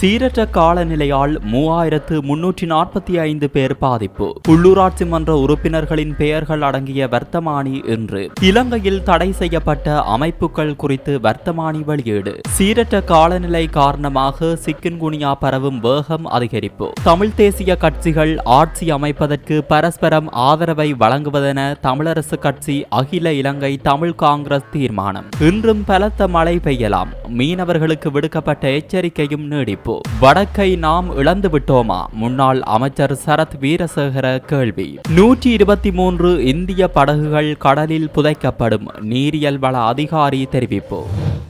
சீரற்ற காலநிலையால் மூவாயிரத்து முன்னூற்றி நாற்பத்தி ஐந்து பேர் பாதிப்பு. உள்ளூராட்சி மன்ற உறுப்பினர்களின் பெயர்கள் அடங்கிய வர்த்தமானி இன்று. இலங்கையில் தடை செய்யப்பட்ட அமைப்புகள் குறித்து வர்த்தமானி வெளியீடு. சீரற்ற காலநிலை காரணமாக சிக்கின்குனியா பரவும் வேகம் அதிகரிப்பு. தமிழ் தேசிய கட்சிகள் ஆட்சி அமைப்பதற்கு பரஸ்பரம் ஆதரவை வழங்குவதென தமிழரசு கட்சி அகில இலங்கை தமிழ் காங்கிரஸ் தீர்மானம். இன்றும் பலத்த மழை பெய்யலாம். மீனவர்களுக்கு விடுக்கப்பட்ட எச்சரிக்கையும் நீடிப்பு. வடக்கை நாம் இழந்து விட்டோமா? முன்னாள் அமைச்சர் சரத் வீரசேகர கேள்வி. நூற்றி இருபத்தி மூன்று இந்திய படகுகள் கடலில் புதைக்கப்படும் நீரியல் வள அதிகாரி தெரிவிப்பு.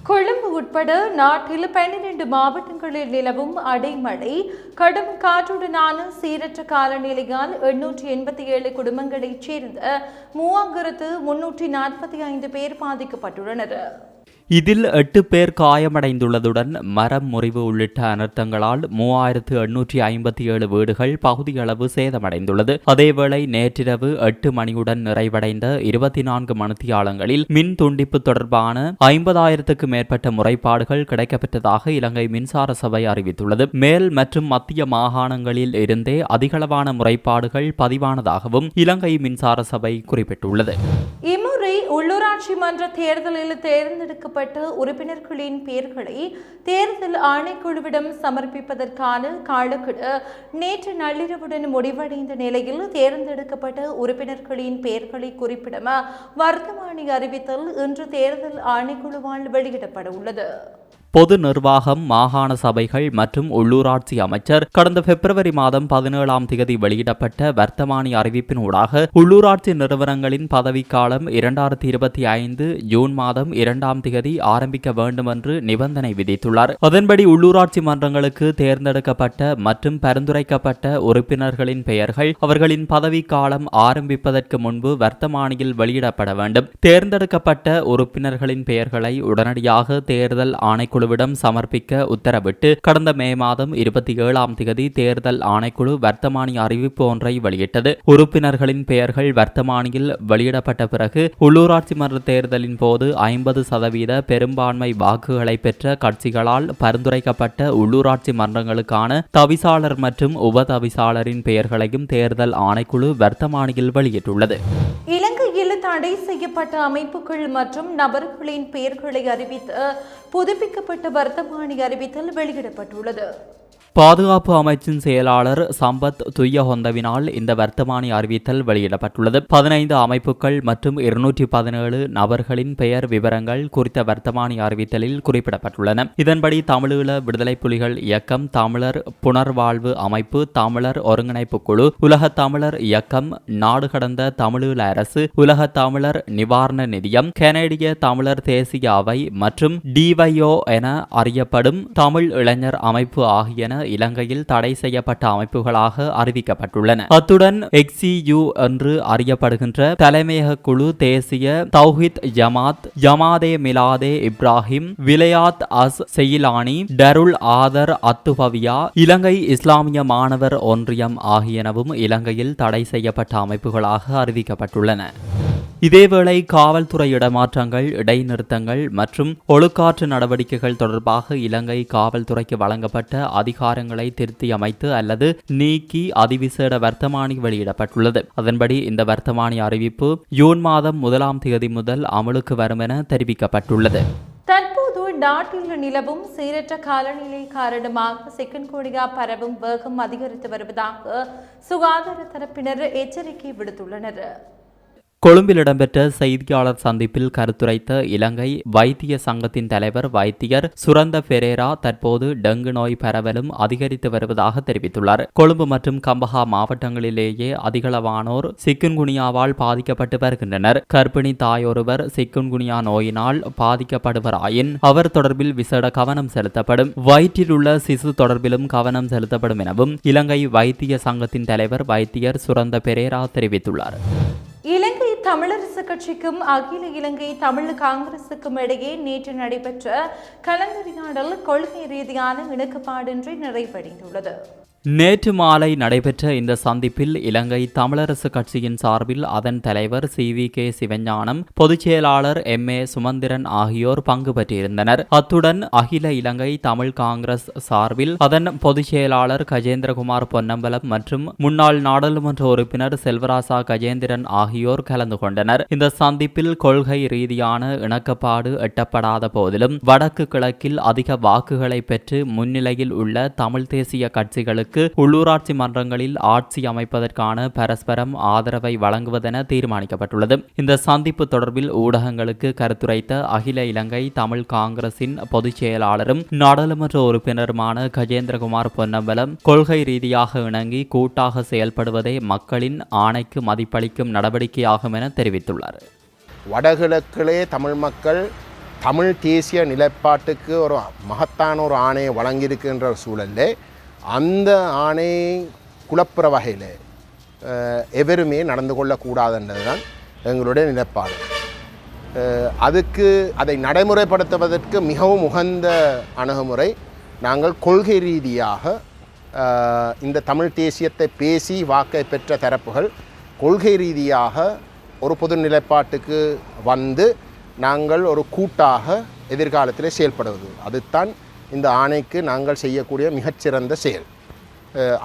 கொழும்பு உட்பட நாட்டில் பன்னிரண்டு மாவட்டங்களில் நிலவும் அடைமழை கடும் காற்றுடனான சீரற்ற காலநிலையால் எண்ணூற்றி எண்பத்தி ஏழு குடும்பங்களைச் சேர்ந்த மூவாயிரத்து முன்னூற்றி நாற்பத்தி ஐந்து பேர் பாதிக்கப்பட்டுள்ளனர். இதில் எட்டு பேர் காயமடைந்துள்ளதுடன் மரம் முறிவு உள்ளிட்ட அனர்த்தங்களால் மூவாயிரத்து எண்ணூற்றி ஐம்பத்தி ஏழு வீடுகள் பகுதியளவு சேதமடைந்துள்ளது. அதேவேளை நேற்றிரவு எட்டு மணியுடன் நிறைவடைந்த இருபத்தி நான்கு மணித்தியாலங்களில் மின் துண்டிப்பு தொடர்பான ஐம்பதாயிரத்துக்கு மேற்பட்ட முறைப்பாடுகள் கிடைக்கப்பெற்றதாக இலங்கை மின்சார சபை அறிவித்துள்ளது. மேல் மற்றும் மத்திய மாகாணங்களில் இருந்தே அதிகளவான முறைப்பாடுகள் பதிவானதாகவும் இலங்கை மின்சார சபை குறிப்பிட்டுள்ளது. முறை உள்ளூராட்சி மன்ற தேர்தலில் தேர்ந்தெடுக்கப்பட்ட உறுப்பினர்களின் பெயர்களை தேர்தல் ஆணைக்குழுவிடம் சமர்ப்பிப்பதற்கான காலக்கெடு நேற்று நள்ளிரவுடன் முடிவடைந்த நிலையில் தேர்ந்தெடுக்கப்பட்ட உறுப்பினர்களின் பெயர்களை குறிப்பிடும் வர்த்தமானி அறிவித்தல் இன்று தேர்தல் ஆணைக்குழுவால் வெளியிடப்பட உள்ளது. பொது நிர்வாகம் மாகாண சபைகள் மற்றும் உள்ளூராட்சி அமைச்சர் கடந்த பிப்ரவரி மாதம் பதினேழாம் தேதி வெளியிடப்பட்ட வர்த்தமானி அறிவிப்பினூடாக உள்ளூராட்சி நிறுவனங்களின் பதவிக்காலம் இரண்டாயிரத்தி இருபத்தி ஐந்து ஜூன் மாதம் இரண்டாம் தேதி ஆரம்பிக்க வேண்டும் என்று நிபந்தனை விதித்துள்ளார். அதன்படி உள்ளூராட்சி மன்றங்களுக்கு தேர்ந்தெடுக்கப்பட்ட மற்றும் பரிந்துரைக்கப்பட்ட உறுப்பினர்களின் பெயர்கள் அவர்களின் பதவிக்காலம் ஆரம்பிப்பதற்கு முன்பு வர்த்தமானியில் வெளியிடப்பட வேண்டும். தேர்ந்தெடுக்கப்பட்ட உறுப்பினர்களின் பெயர்களை உடனடியாக தேர்தல் ஆணைக்குழு குழுவிடம் சமர்ப்பிக்க உத்தரவிட்டு கடந்த மே மாதம் இருபத்தி ஏழாம் தேதி தேர்தல் ஆணைக்குழு வர்த்தமானி அறிவிப்பு ஒன்றை வெளியிட்டது. உறுப்பினர்களின் பெயர்கள் வர்த்தமானியில் வெளியிடப்பட்ட பிறகு உள்ளூராட்சி மன்ற தேர்தலின் போது ஐம்பது சதவீத பெரும்பான்மை வாக்குகளை பெற்ற கட்சிகளால் பரிந்துரைக்கப்பட்ட உள்ளூராட்சி மன்றங்களுக்கான தவிசாளர் மற்றும் உப தவிசாளரின் பெயர்களையும் தேர்தல் ஆணைக்குழு வர்த்தமானியில் வெளியிட்டுள்ளது. தடை செய்யப்பட்ட அமைப்புகள் மற்றும் நபர்களின் பெயர்களை அறிவித்து புதுப்பிக்கப்பட்ட வர்த்தமானி அறிவித்தல் வெளியிடப்பட்டுள்ளது. பாதுகாப்பு அமைச்சின் செயலாளர் சம்பத் துய்யஹொந்தவினால் இந்த வர்த்தமானி அறிவித்தல் வெளியிடப்பட்டுள்ளது. பதினைந்து அமைப்புகள் மற்றும் இருநூற்றி பதினேழு நபர்களின் பெயர் விவரங்கள் குறித்த வர்த்தமானி அறிவித்தலில் குறிப்பிடப்பட்டுள்ளன. இதன்படி தமிழீழ விடுதலை புலிகள் இயக்கம் தமிழர் புனர்வாழ்வு அமைப்பு தமிழர் ஒருங்கிணைப்பு குழு உலக தமிழர் இயக்கம் நாடு கடந்த தமிழீழ அரசு உலக தமிழர் நிவாரண நிதியம் கனேடிய தமிழர் தேசிய அவை மற்றும் டிவைஓ என அறியப்படும் தமிழ் இளைஞர் அமைப்பு ஆகியன இலங்கையில் தடை செய்யப்பட்ட அமைப்புகளாக அறிவிக்கப்பட்டுள்ளன. அத்துடன் எக்ஸியு என்று அறியப்படுகின்ற தலைமையக குழு தேசிய தௌஹித் ஜமாத் ஜமாதே மிலாதே இப்ராஹிம் விலையாத் அஸ் செயிலானி டருல் ஆதர் அத்துபவியா இலங்கை இஸ்லாமிய மாணவர் ஒன்றியம் ஆகியனவும் இலங்கையில் தடை செய்யப்பட்ட அமைப்புகளாக அறிவிக்கப்பட்டுள்ளன. இதேவேளை காவல்துறை இடமாற்றங்கள் இடைநிறுத்தங்கள் மற்றும் ஒழுக்காற்று நடவடிக்கைகள் தொடர்பாக இலங்கை காவல்துறைக்கு வழங்கப்பட்ட அதிகாரங்களை திருத்தி அமைத்து அல்லது நீக்கி அதிவிசேட வர்த்தமானி வெளியிடப்பட்டுள்ளது. அதன்படி இந்த வர்த்தமானி அறிவிப்பு ஜூன் மாதம் முதலாம் தேதி முதல் அமலுக்கு வரும் என தெரிவிக்கப்பட்டுள்ளது. தற்போது நாட்டில் நிலவும் சீரற்ற காலநிலை காரணமாக சிக்கன்குனியா பரவும் வேகம் அதிகரித்து வருவதாக சுகாதார தரப்பினர் எச்சரிக்கை விடுத்துள்ளனர். கொழும்பில் இடம்பெற்ற செய்தியாளர் சந்திப்பில் கருத்துரைத்த இலங்கை வைத்திய சங்கத்தின் தலைவர் வைத்தியர் சுரந்த பெரேரா தற்போது டெங்கு நோய் பரவலும் அதிகரித்து வருவதாக தெரிவித்துள்ளார். கொழும்பு மற்றும் கம்பஹா மாவட்டங்களிலேயே அதிகளவானோர் சிக்குன்குனியாவால் பாதிக்கப்பட்டு வருகின்றனர். கர்ப்பிணி தாயொருவர் சிக்குன்குனியா நோயினால் பாதிக்கப்படுவராயின் அவர் தொடர்பில் விசேட கவனம் செலுத்தப்படும். வயிற்றில் உள்ள சிசு தொடர்பிலும் கவனம் செலுத்தப்படும் எனவும் இலங்கை வைத்திய சங்கத்தின் தலைவர் வைத்தியர் சுரந்த பெரேரா தெரிவித்துள்ளார். இலங்கை தமிழரசு கட்சிக்கும் அகில இலங்கை தமிழ் காங்கிரசுக்கும் இடையே நேற்று நடைபெற்ற கலந்துரையாடல் கொள்கை ரீதியான இணக்கப்பாடின்றி நிறைவடைந்துள்ளது. நேற்று மாலை நடைபெற்ற இந்த சந்திப்பில் இலங்கை தமிழரசு கட்சியின் சார்பில் அதன் தலைவர் சி வி கே சிவஞானம் பொதுச் செயலாளர் எம் ஏ சுமந்திரன் ஆகியோர் பங்கு பெற்றிருந்தனர். அத்துடன் அகில இலங்கை தமிழ் காங்கிரஸ் சார்பில் அதன் பொதுச் செயலாளர் கஜேந்திரகுமார் பொன்னம்பலம் மற்றும் முன்னாள் நாடாளுமன்ற உறுப்பினர் செல்வராசா கஜேந்திரன் ஆகியோர் கலந்து கொண்டனர். இந்த சந்திப்பில் கொள்கை ரீதியான இணக்கப்பாடு எட்டப்படாத போதிலும் வடக்கு கிழக்கில் அதிக வாக்குகளை பெற்று முன்னிலையில் உள்ள தமிழ் தேசிய கட்சிகளுக்கு உள்ளூராட்சி மன்றங்களில் ஆட்சி அமைப்பதற்கான பரஸ்பரம் ஆதரவை வழங்குவதென தீர்மானிக்கப்பட்டுள்ளது. இந்த சந்திப்பு தொடர்பில் ஊடகங்களுக்கு கருத்துரைத்த அகில இலங்கை தமிழ் காங்கிரசின் பொதுச் செயலாளரும் நாடாளுமன்ற உறுப்பினருமான கஜேந்திரகுமார் பொன்னம்பலம் கொள்கை ரீதியாக இணங்கி கூட்டாக செயல்படுவதே மக்களின் ஆணைக்கு மதிப்பளிக்கும் நடவடிக்கையாகும் என தெரிவித்துள்ளார். வடகிழக்கிலே தமிழ் மக்கள் தமிழ் தேசிய நிலைப்பாட்டுக்கு ஒரு மகத்தான ஒரு ஆணையை வழங்கியிருக்கின்ற சூழலில் அந்த ஆணையை குழப்புற வகையில் எவருமே நடந்து கொள்ளக்கூடாதுன்றது தான் எங்களுடைய நிலைப்பாடு. அதுக்கு அதை நடைமுறைப்படுத்துவதற்கு மிகவும் உகந்த அணுகுமுறை நாங்கள் கொள்கை ரீதியாக இந்த தமிழ் தேசியத்தை பேசி வாக்கை பெற்ற தரப்புகள் கொள்கை ரீதியாக ஒரு பொது நிலைப்பாட்டுக்கு வந்து நாங்கள் ஒரு கூட்டாக எதிர்காலத்தில் செயல்படுவது. அதுதான் இந்த ஆணைக்கு நாங்கள் செய்யக்கூடிய மிகச்சிறந்த செயல்.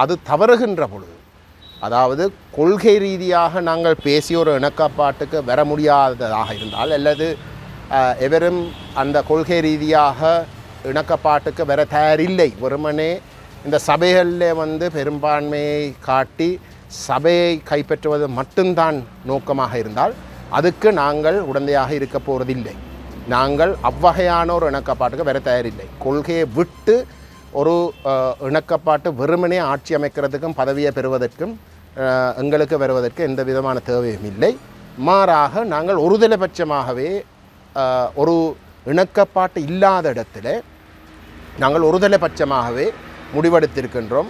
அது தவறுகின்ற பொழுது அதாவது கொள்கை ரீதியாக நாங்கள் பேசி ஒரு இணக்கப்பாட்டுக்கு வர முடியாததாக இருந்தால் அல்லது எவரும் அந்த கொள்கை ரீதியாக இணக்கப்பாட்டுக்கு வர தயாரில்லை. வெறுமனே இந்த சபைகளில் வந்து பெரும்பான்மையை காட்டி சபையை கைப்பற்றுவது மட்டும்தான் நோக்கமாக இருந்தால் அதுக்கு நாங்கள் உடந்தையாக இருக்க போவதில்லை நாங்கள் அவ்வகையான ஒரு இணக்கப்பாட்டுக்கு வர தயாரில்லை. கொள்கையை விட்டு ஒரு இணக்கப்பாட்டு வெறுமனே ஆட்சி அமைக்கிறதுக்கும் பதவியை பெறுவதற்கும் எங்களுக்கு வருவதற்கு எந்த விதமான தேவையும் இல்லை. மாறாக நாங்கள் ஒருதலைபட்சமாகவே ஒரு இணக்கப்பாட்டு இல்லாத இடத்துல நாங்கள் ஒருதலைபட்சமாகவே முடிவெடுத்திருக்கின்றோம்.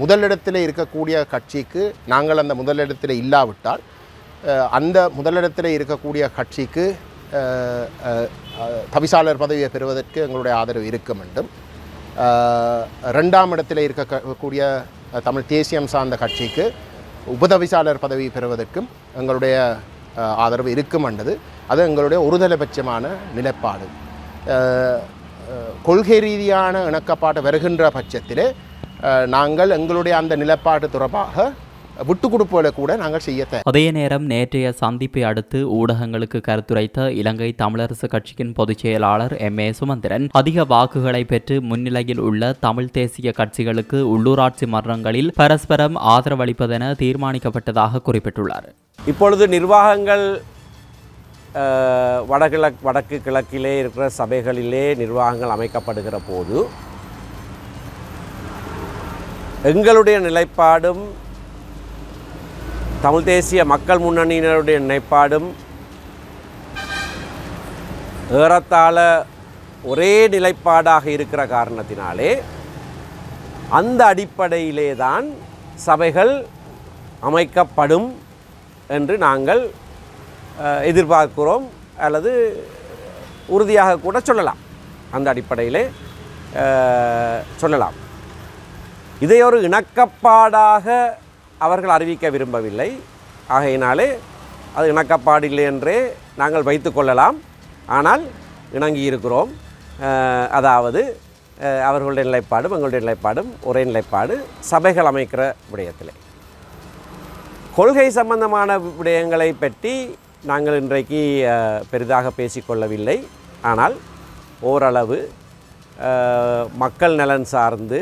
முதலிடத்தில் இருக்கக்கூடிய கட்சிக்கு நாங்கள் அந்த முதலிடத்தில் இல்லாவிட்டால் அந்த முதலிடத்தில் இருக்கக்கூடிய கட்சிக்கு தவிசாளர் பதவியை பெறுவதற்கு எங்களுடைய ஆதரவு இருக்கும் என்றும் ரெண்டாம் இடத்தில் இருக்கக்கூடிய தமிழ் தேசியம் சார்ந்த கட்சிக்கு உபதவிசாளர் பதவி பெறுவதற்கும் எங்களுடைய ஆதரவு இருக்கும் என்றது. அது எங்களுடைய ஒருதலைபட்சமான நிலைப்பாடு. கொள்கை ரீதியான இணக்கப்பாடு வருகின்ற பட்சத்திலே நாங்கள் எங்களுடைய அந்த நிலப்பாடு தொடர்பாக விட்டு கொடுப்புகளை கூட நாங்கள் செய்ய அதே நேரம் நேற்றைய சந்திப்பை அடுத்து ஊடகங்களுக்கு கருத்துரைத்த இலங்கை தமிழரசு கட்சியின் பொதுச் செயலாளர் எம். ஏ. சுமந்திரன் அதிக வாக்குகளை பெற்று முன்னிலையில் உள்ள தமிழ் தேசிய கட்சிகளுக்கு உள்ளூராட்சி மன்றங்களில் பரஸ்பரம் ஆதரவளிப்பதென தீர்மானிக்கப்பட்டதாக குறிப்பிட்டுள்ளார். இப்பொழுது நிர்வாகங்கள் வடகிழக் வடக்கு கிழக்கிலே இருக்கிற சபைகளிலே நிர்வாகங்கள் அமைக்கப்படுகிற போது எங்களுடைய நிலைப்பாடும் தமிழ் தேசிய மக்கள் முன்னணியினருடைய நிலைப்பாடும் ஏறத்தாழ ஒரே நிலைப்பாடாக இருக்கிற காரணத்தினாலே அந்த அடிப்படையிலே தான் சபைகள் அமைக்கப்படும் என்று நாங்கள் எதிர்பார்க்கிறோம் அல்லது உறுதியாக கூட சொல்லலாம். அந்த அடிப்படையிலே சொல்லலாம். இதை ஒரு இணக்கப்பாடாக அவர்கள் அறிவிக்க விரும்பவில்லை. ஆகையினாலே அது இணக்கப்பாடில்லை என்றே நாங்கள் வைத்துக்கொள்ளலாம் ஆனால் இணங்கி இருக்கிறோம். அதாவது அவர்களுடைய நிலைப்பாடும் எங்களுடைய நிலைப்பாடும் ஒரே நிலைப்பாடு சபைகள் அமைக்கிற விடயத்தில். கொள்கை சம்பந்தமான விடயங்களை பற்றி நாங்கள் இன்றைக்கு பெரிதாக பேசிக்கொள்ளவில்லை ஆனால் ஓரளவு மக்கள் நலன் சார்ந்து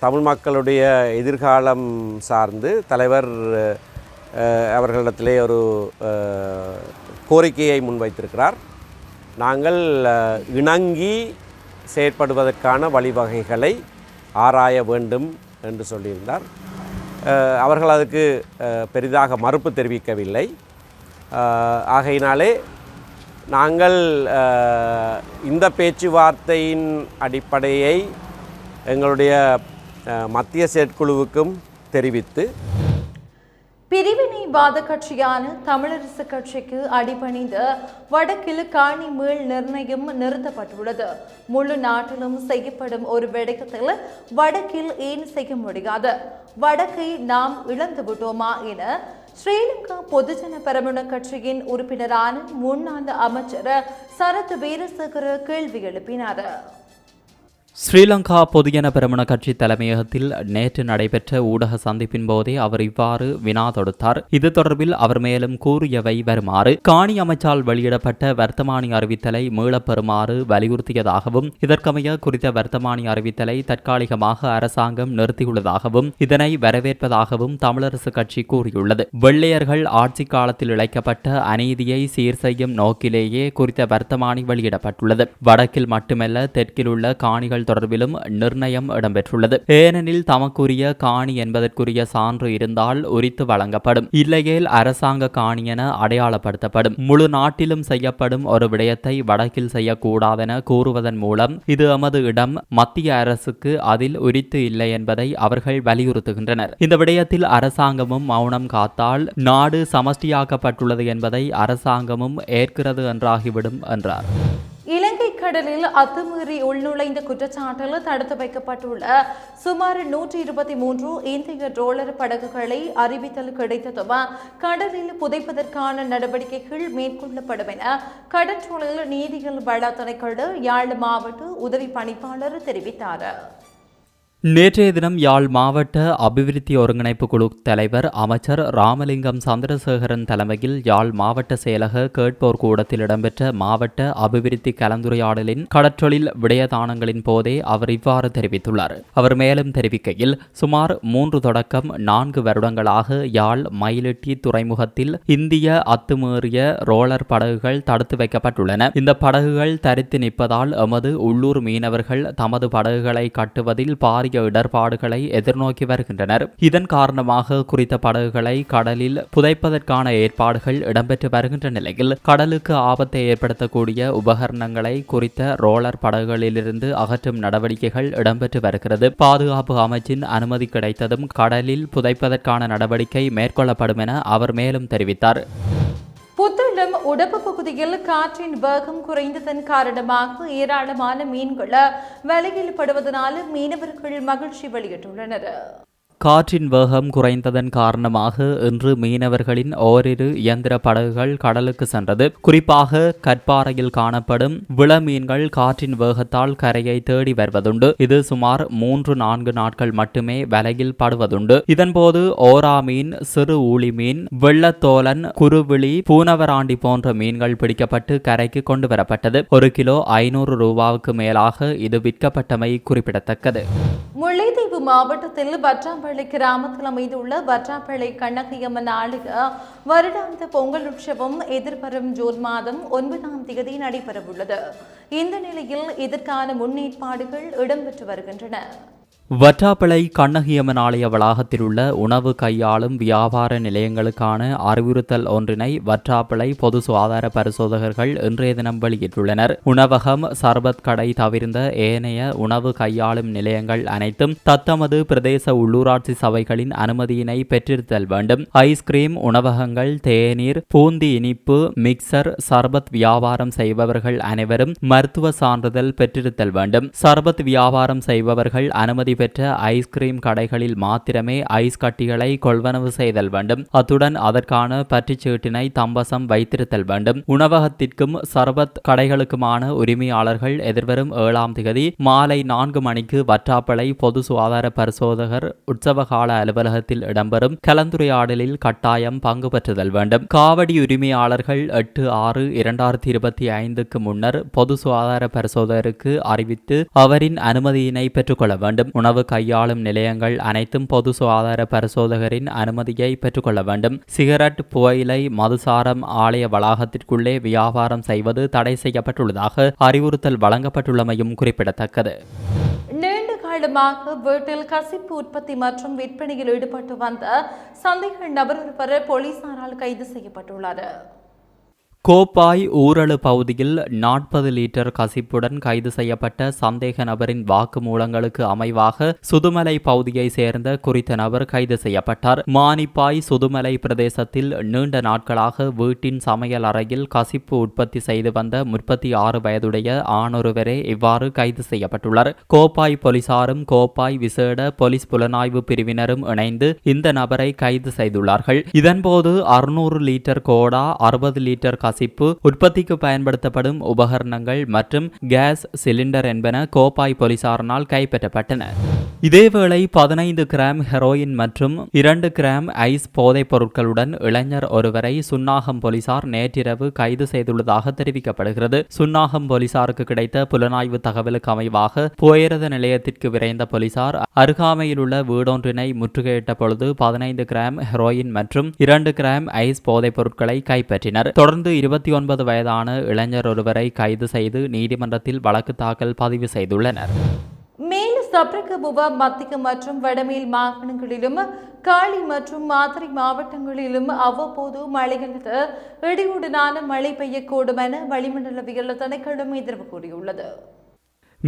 தமிழ் மக்களுடைய எதிர்காலம் சார்ந்து தலைவர் அவர்களிடத்திலே ஒரு கோரிக்கையை முன்வைத்திருக்கிறார். நாங்கள் இணங்கி செயற்படுவதற்கான வழிவகைகளை ஆராய வேண்டும் என்று சொல்லியிருந்தார். அவர்கள் அதுக்கு பெரிதாக மறுப்பு தெரிவிக்கவில்லை. ஆகையினாலே நாங்கள் இந்த பேச்சுவார்த்தையின் அடிப்படையை எங்களுடைய மத்திய செயற்குழுவுக்கும் தெரிவித்து பிரிவினைவாத கட்சியான தமிழரசு கட்சிக்கு அடிபணிந்து வடக்கில் காணி மீள் நிர்ணயம் நிறுத்தப்பட்டுள்ளது. முழு நாட்டிலும் செய்யப்படும் ஒரு விடயத்தில் வடக்கில் ஏன் செய்ய முடியாது? வடக்கை நாம் இழந்து விட்டோமா என ஸ்ரீலங்கா பொதுஜன பெரமுன கட்சியின் உறுப்பினரான முன்னாள் அமைச்சர் சரத் வீரசேகர கேள்வி எழுப்பினார். ஸ்ரீலங்கா பொதுஜன பெரமுன கட்சி தலைமையகத்தில் நேற்று நடைபெற்ற ஊடக சந்திப்பின் போதே அவர் இவ்வாறு வினா தொடுத்தார். இது தொடர்பில் அவர் மேலும் கூறியவை வருமாறு. காணி அமைச்சால் வெளியிடப்பட்ட வர்த்தமானி அறிவித்தலை மீளப் பெறுமாறு வலியுறுத்தியதாகவும் இதற்கமைய குறித்த வர்த்தமானி அறிவித்தலை தற்காலிகமாக அரசாங்கம் நிறுத்தியுள்ளதாகவும் இதனை வரவேற்பதாகவும் தமிழரசு கட்சி கூறியுள்ளது. வெள்ளையர்கள் ஆட்சி காலத்தில் இழைக்கப்பட்ட அநீதியை சீர் செய்யும் நோக்கிலேயே குறித்த வர்த்தமானி வெளியிடப்பட்டுள்ளது. வடக்கில் மட்டுமல்ல தெற்கில் உள்ள காணிகள் தொடர்பிலும் நிர்ணயம் இடம்பெற்றுள்ளது. ஏனெனில் தமக்குரிய காணி என்பதற்குரிய சான்று இருந்தால் உரித்து வழங்கப்படும். இல்லையேல் அரசாங்க காணி என அடையாளப்படுத்தப்படும். முழு நாட்டிலும் செய்யப்படும் ஒரு விடயத்தை வடக்கில் செய்யக்கூடாதென கூறுவதன் மூலம் இது எமது இடம். மத்திய அரசுக்கு அதில் உரித்து இல்லை என்பதை அவர்கள் வலியுறுத்துகின்றனர். இந்த விடயத்தில் அரசாங்கமும் மௌனம் காத்தால் நாடு சமஷ்டியாக்கப்பட்டுள்ளது என்பதை அரசாங்கமும் ஏற்கிறது என்றாகிவிடும் என்றார். கடலில் அத்துமீறி உள்நுழைந்த குற்றச்சாட்டில் தடுத்து வைக்கப்பட்டுள்ள சுமார் நூற்றி இருபத்தி மூன்று இந்திய டோலர் படகுகளை அறிவித்தல் கிடைத்ததும் கடலில் புதைப்பதற்கான நடவடிக்கைகள் மேற்கொள்ளப்படும் என கடற்றொழில் நீதிகள் வள திணைக்கள யாழ் மாவட்ட உதவி பணிப்பாளர் தெரிவித்தார். நேற்றைய தினம் யாழ் மாவட்ட அபிவிருத்தி ஒருங்கிணைப்பு குழு தலைவர் அமைச்சர் ராமலிங்கம் சந்திரசேகரன் தலைமையில் யாழ் மாவட்ட செயலக கேட்போர் கூடத்தில் இடம்பெற்ற மாவட்ட அபிவிருத்தி கலந்துரையாடலின் கடற்றொழில் விடயதானங்களின் போதே அவர் இவ்வாறு தெரிவித்துள்ளார். அவர் மேலும் தெரிவிக்கையில் சுமார் மூன்று தொடக்கம் நான்கு வருடங்களாக யாழ் மயிலிட்டி துறைமுகத்தில் இந்திய அத்துமீறிய ரோலர் படகுகள் தடுத்து வைக்கப்பட்டுள்ளன. இந்த படகுகள் தரித்து நிற்பதால் எமது உள்ளூர் மீனவர்கள் தமது படகுகளை கட்டுவதில் பாரிய இடர்பாடுகளை எதிர்நோக்கி வருகின்றனர். இதன் காரணமாக குறித்த படகுகளை கடலில் புதைப்பதற்கான ஏற்பாடுகள் இடம்பெற்று வருகின்ற நிலையில் கடலுக்கு ஆபத்தை ஏற்படுத்தக்கூடிய உபகரணங்களை குறித்த ரோலர் படகுகளிலிருந்து அகற்றும் நடவடிக்கைகள் இடம்பெற்று வருகிறது. பாதுகாப்பு அமைச்சின் அனுமதி கிடைத்ததும் கடலில் புதைப்பதற்கான நடவடிக்கை மேற்கொள்ளப்படும் என அவர் மேலும் தெரிவித்தார். மேலும் உடப்பு பகுதியில் காற்றின் வேகம் குறைந்ததன் காரணமாக ஏராளமான மீன்கள் வலையில் படுவதனால் மீனவர்கள் மகிழ்ச்சி வெளியிட்டுள்ளனர். காற்றின் வேகம் குறைந்ததன் காரணமாக இன்று மீனவர்களின் ஓரிரு இயந்திர படகுகள் கடலுக்கு சென்றது. குறிப்பாக கற்பாறையில் காணப்படும் விள மீன்கள் காற்றின் வேகத்தால் கரையை தேடி வருவதுண்டு. இது சுமார் மூன்று நான்கு நாட்கள் மட்டுமே வலையில் படுவதுண்டு. இதன்போது ஓரா மீன் சிறு ஊளி மீன் வெள்ளத்தோலன் குருவிழி பூனவராண்டி போன்ற மீன்கள் பிடிக்கப்பட்டு கரைக்கு கொண்டு வரப்பட்டது. ஒரு கிலோ ஐநூறு ரூபாவுக்கு மேலாக இது விற்கப்பட்டமை குறிப்பிடத்தக்கது. முல்லைத்தீவு மாவட்டத்தில் வற்றாம்பள்ளி கிராமத்தில் அமைந்துள்ள வற்றாம்பள்ளி கண்ணகியம்மன் ஆலய வருடாந்த பொங்கல் உற்சவம் எதிர்வரும் ஜூன் மாதம் ஒன்பதாம் தேதி நடைபெறவுள்ளது. இந்த நிலையில் இதற்கான முன்னேற்பாடுகள் இடம்பெற்று வருகின்றன. வற்றாப்பளை கண்ணகியம்மன் ஆலய வளாகத்தில் உள்ள உணவு கையாளும் வியாபார நிலையங்களுக்கான அறிவுறுத்தல் ஒன்றினை வற்றாப்பளை பொது சுகாதார பரிசோதகர்கள் இன்றைய தினம் வெளியிட்டுள்ளனர். உணவகம் சர்பத் கடை தவிர்ந்த ஏனைய உணவு கையாளும் நிலையங்கள் அனைத்தும் தத்தமது பிரதேச உள்ளூராட்சி சபைகளின் அனுமதியினை பெற்றிருத்தல் வேண்டும். ஐஸ்கிரீம் உணவகங்கள் தேநீர் பூந்தி இனிப்பு மிக்சர் சர்பத் வியாபாரம் செய்பவர்கள் அனைவரும் மருத்துவ சான்றிதழ் பெற்றிருத்தல் வேண்டும். சர்பத் வியாபாரம் செய்பவர்கள் அனுமதி பெற்ற ஐஸ்கிரீம் கடைகளில் மாத்திரமே ஐஸ் கட்டிகளை கொள்வனவு செய்தல் வேண்டும். அத்துடன் அதற்கான பற்றுச்சீட்டினை தம்பசம் வைத்திருத்தல் வேண்டும். உணவகத்திற்கும் சர்பத் கடைகளுக்குமான உரிமையாளர்கள் எதிர்வரும் ஏழாம் திகதி மாலை நான்கு மணிக்கு வற்றாப்பளை பொது சுகாதார பரிசோதகர் உற்சவ கால அலுவலகத்தில் இடம்பெறும் கலந்துரையாடலில் கட்டாயம் பங்கு பெற்றுதல் வேண்டும். காவடி உரிமையாளர்கள் எட்டு ஆறு இரண்டாயிரத்தி இருபத்தி ஐந்துக்கு முன்னர் பொது சுகாதார பரிசோதகருக்கு அறிவித்து அவரின் அனுமதியினை பெற்றுக்கொள்ள வேண்டும். உணவு கையாளும் நிலையங்கள் அனைத்தும் பொது சுகாதார பரிசோதகரின் அனுமதியை பெற்றுக்கொள்ள வேண்டும். சிகரெட் புகையிலை மதுசாரம் ஆலய வளாகத்திற்குள்ளே வியாபாரம் செய்வது தடை செய்யப்பட்டுள்ளதாக அறிவுறுத்தல் வழங்கப்பட்டுள்ளமையும் குறிப்பிடத்தக்கது. நீண்ட காலமாக வீட்டில் கசிப்பு உற்பத்தி மற்றும் விற்பனையில் ஈடுபட்டு வந்த சந்தேக நபர் ஒருவர் போலீசாரால் கைது செய்யப்பட்டுள்ளார் கோப்பாய் ஊரலு பகுதியில் நாற்பது லிட்டர் கசிப்புடன் கைது செய்யப்பட்ட சந்தேக நபரின் வாக்குமூலங்களுக்கு அமைவாக சுதுமலை பகுதியை சேர்ந்த குறித்த நபர் கைது செய்யப்பட்டார். மானிப்பாய் சுதுமலை பிரதேசத்தில் நீண்ட நாட்களாக வீட்டின் சமையல் அறையில் கசிப்பு உற்பத்தி செய்து வந்த முப்பத்தி ஆறு வயதுடைய ஆணொருவரே இவ்வாறு கைது செய்யப்பட்டுள்ளார். கோப்பாய் போலீசாரும் கோப்பாய் விசேட போலீஸ் புலனாய்வு பிரிவினரும் இணைந்து இந்த நபரை கைது செய்துள்ளார்கள். இதன்போது அறுநூறு லிட்டர் கோடா அறுபது லிட்டர் வாசிப்பு உற்பத்திக்கு பயன்படுத்தப்படும் உபகரணங்கள் மற்றும் கேஸ் சிலிண்டர் என்பன கோப்பாய் போலீசாரினால் கைப்பற்றப்பட்டன. இதேவேளை பதினைந்து கிராம் ஹெரோயின் மற்றும் இரண்டு கிராம் ஐஸ் போதைப் பொருட்களுடன் இளைஞர் ஒருவரை சுன்னாகம் போலீசார் நேற்றிரவு கைது செய்துள்ளதாக தெரிவிக்கப்படுகிறது. சுன்னாகம் போலீசாருக்கு கிடைத்த புலனாய்வு தகவலுக்கு அமைவாக புயரத நிலையத்திற்கு விரைந்த போலீசார் அருகாமையில் உள்ள வீடொன்றினை முற்றுகையிட்ட பொழுது பதினைந்து கிராம் ஹெரோயின் மற்றும் இரண்டு கிராம் ஐஸ் போதைப் பொருட்களை கைப்பற்றினர். தொடர்ந்து இருபத்தி ஒன்பது வயதான இளைஞர் ஒருவரை கைது செய்து நீதிமன்றத்தில் வழக்கு தாக்கல் பதிவு செய்துள்ளனர். மேலும் சப்ரகமுவ மத்திய மற்றும் வடமேல் மாகாணங்களிலும் காளி மற்றும் மாதிரி மாவட்டங்களிலும் அவ்வப்போது மழைகளது இடியுடனான மழை பெய்யக்கூடும் என வளிமண்டலவியல் திணைக்களம் எதிர்ப்பு கூறியுள்ளது.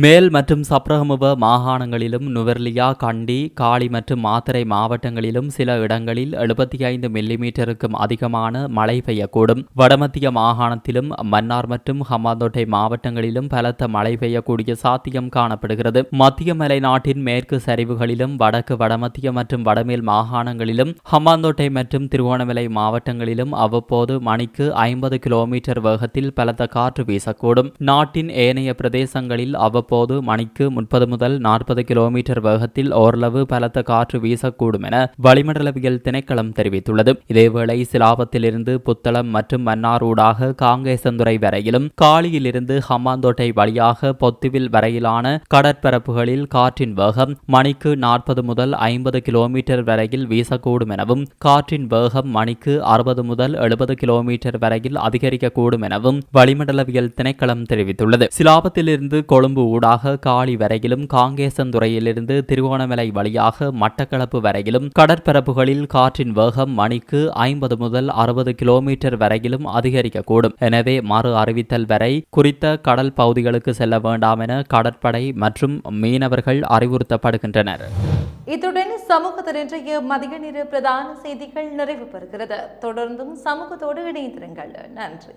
மேல் மற்றும் சப்ரகமுப மாகாணங்களிலும் நுவர்லியா கண்டி காளி மற்றும் மாத்தரை மாவட்டங்களிலும் சில இடங்களில் எழுபத்தி ஐந்து மில்லிமீட்டருக்கும் அதிகமான மழை பெய்யக்கூடும். வடமத்திய மாகாணத்திலும் மன்னார் மற்றும் ஹமாந்தோட்டை மாவட்டங்களிலும் பலத்த மழை பெய்யக்கூடிய சாத்தியம் காணப்படுகிறது. மத்திய மலைநாட்டின் மேற்கு சரிவுகளிலும் வடக்கு வடமத்திய மற்றும் வடமேல் மாகாணங்களிலும் ஹமாந்தோட்டை மற்றும் திருவோணமலை மாவட்டங்களிலும் அவ்வப்போது மணிக்கு ஐம்பது கிலோமீட்டர் வேகத்தில் பலத்த காற்று வீசக்கூடும். நாட்டின் ஏனைய பிரதேசங்களில் அவ்வப்போது மணிக்கு முப்பது முதல் நாற்பது கிலோமீட்டர் வேகத்தில் ஓரளவு பலத்த காற்று வீசக்கூடும் என வளிமண்டலவியல் திணைக்களம் தெரிவித்துள்ளது. இதேவேளை சிலாபத்திலிருந்து புத்தளம் மற்றும் மன்னார் ஊடாக காங்கேசந்துறை வரையிலும் காலியிலிருந்து ஹம்மாந்தோட்டை வழியாக பொத்துவில் வரையிலான கடற்பரப்புகளில் காற்றின் வேகம் மணிக்கு நாற்பது முதல் ஐம்பது கிலோமீட்டர் வரையில் வீசக்கூடும் எனவும் காற்றின் வேகம் மணிக்கு அறுபது முதல் எழுபது கிலோமீட்டர் வரையில் அதிகரிக்கக்கூடும் எனவும் வளிமண்டலவியல் திணைக்களம் தெரிவித்துள்ளது. சிலாபத்திலிருந்து கொழும்பு ஊடாக காளி வரையிலும் காங்கேசந்துறையிலிருந்து திருவோணமலை வழியாக மட்டக்களப்பு வரையிலும் கடற்பரப்புகளில் காற்றின் வேகம் மணிக்கு ஐம்பது முதல் அறுபது கிலோமீட்டர் வரையிலும் அதிகரிக்கக்கூடும். எனவே மறு அறிவித்தல் வரை குறித்த கடல் பகுதிகளுக்கு செல்ல வேண்டாம் என கடற்படை மற்றும் மீனவர்கள் அறிவுறுத்தப்படுகின்றனர். இத்துடன் சமூகத்தின் இன்றைய மதிய நேர பிரதான செய்திகள் நிறைவு பெறுகிறது. தொடர்ந்தும் சமூகத்தோடு இணைந்திருங்கள். நன்றி.